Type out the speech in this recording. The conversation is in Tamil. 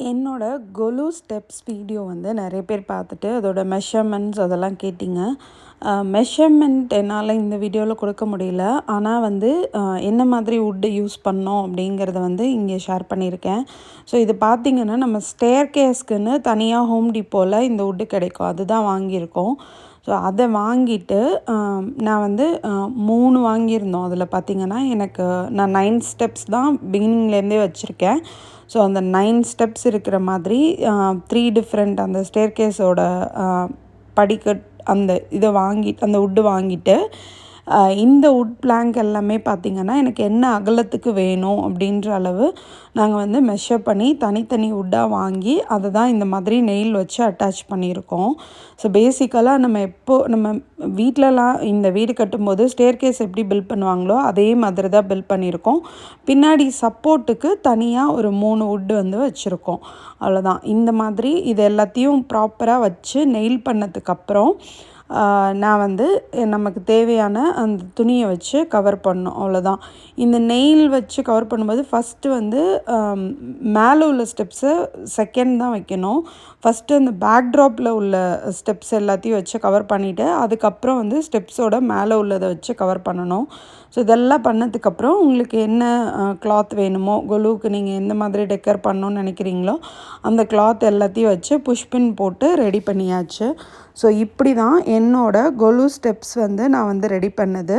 என்னோட கொலு ஸ்டெப்ஸ் வீடியோ வந்து நிறைய பேர் பார்த்துட்டு அதோட மெஷர்மெண்ட்ஸ் அதெல்லாம் கேட்டிங்க. மெஷர்மெண்ட் என்னால் இந்த வீடியோவில் கொடுக்க முடியல. ஆனால் வந்து என்ன மாதிரி உட்டு யூஸ் பண்ணோம் அப்படிங்கிறத வந்து இங்கே ஷேர் பண்ணியிருக்கேன். ஸோ இது பார்த்திங்கன்னா நம்ம ஸ்டேர் கேஸ்க்குன்னு தனியாக ஹோம் டிப்போவில் இந்த உட்டு கிடைக்கும். அதுதான் வாங்கியிருக்கோம். ஸோ அதை வாங்கிட்டு நான் வந்து மூணு வாங்கியிருந்தோம். அதில் பார்த்தீங்கன்னா எனக்கு நான் நைன் ஸ்டெப்ஸ் தான் பிகினிங்லேருந்தே வச்சுருக்கேன். ஸோ அந்த நைன் ஸ்டெப்ஸ் இருக்கிற மாதிரி த்ரீ டிஃப்ரெண்ட் அந்த ஸ்டேர்கேஸோட படிக்கட் அந்த இதை வாங்கி அந்த வுட்டு வாங்கிட்டு இந்த உட் பிளாங்க் எல்லாமே பார்த்திங்கன்னா எனக்கு என்ன அகலத்துக்கு வேணும் அப்படின்ற அளவு நாங்கள் வந்து மெஷர் பண்ணி தனித்தனி வுட்டாக வாங்கி அதை தான் இந்த மாதிரி நெயில் வச்சு அட்டாச் பண்ணியிருக்கோம். ஸோ பேசிக்கலாக நம்ம எப்போ நம்ம வீட்டிலலாம் இந்த வீடு கட்டும்போது ஸ்டேர்கேஸ் எப்படி பில்ட் பண்ணுவாங்களோ அதே மாதிரி தான் பில்ட் பண்ணியிருக்கோம். பின்னாடி சப்போர்ட்டுக்கு தனியாக ஒரு மூணு வுட்டு வந்து வச்சுருக்கோம். அவ்வளோதான் இந்த மாதிரி இது எல்லாத்தையும் ப்ராப்பராக வச்சு நெயில் பண்ணதுக்கப்புறம் நான் வந்து நமக்கு தேவையான அந்த துணியை வச்சு கவர் பண்ணோம் அவ்வளோதான் இந்த நெயில் வச்சு கவர் பண்ணும்போது ஃபஸ்ட்டு வந்து மேலே உள்ள ஸ்டெப்ஸை செகண்ட் தான் வைக்கணும். ஃபஸ்ட்டு அந்த பேக்ட்ராப்பில் உள்ள ஸ்டெப்ஸ் எல்லாத்தையும் வச்சு கவர் பண்ணிவிட்டு அதுக்கப்புறம் வந்து ஸ்டெப்ஸோட மேலே உள்ளதை வச்சு கவர் பண்ணணும். ஸோ இதெல்லாம் பண்ணதுக்கப்புறம் உங்களுக்கு என்ன கிளாத் வேணுமோ கொலுவுக்கு நீங்கள் எந்த மாதிரி டெக்கர் பண்ணணும்னு நினைக்கிறீங்களோ அந்த கிளாத் எல்லாத்தையும் வச்சு புஷ்பின் போட்டு ரெடி பண்ணியாச்சு. ஸோ இப்படி தான் என்னோட கொலு ஸ்டெப்ஸ் வந்து நான் வந்து ரெடி பண்ணது.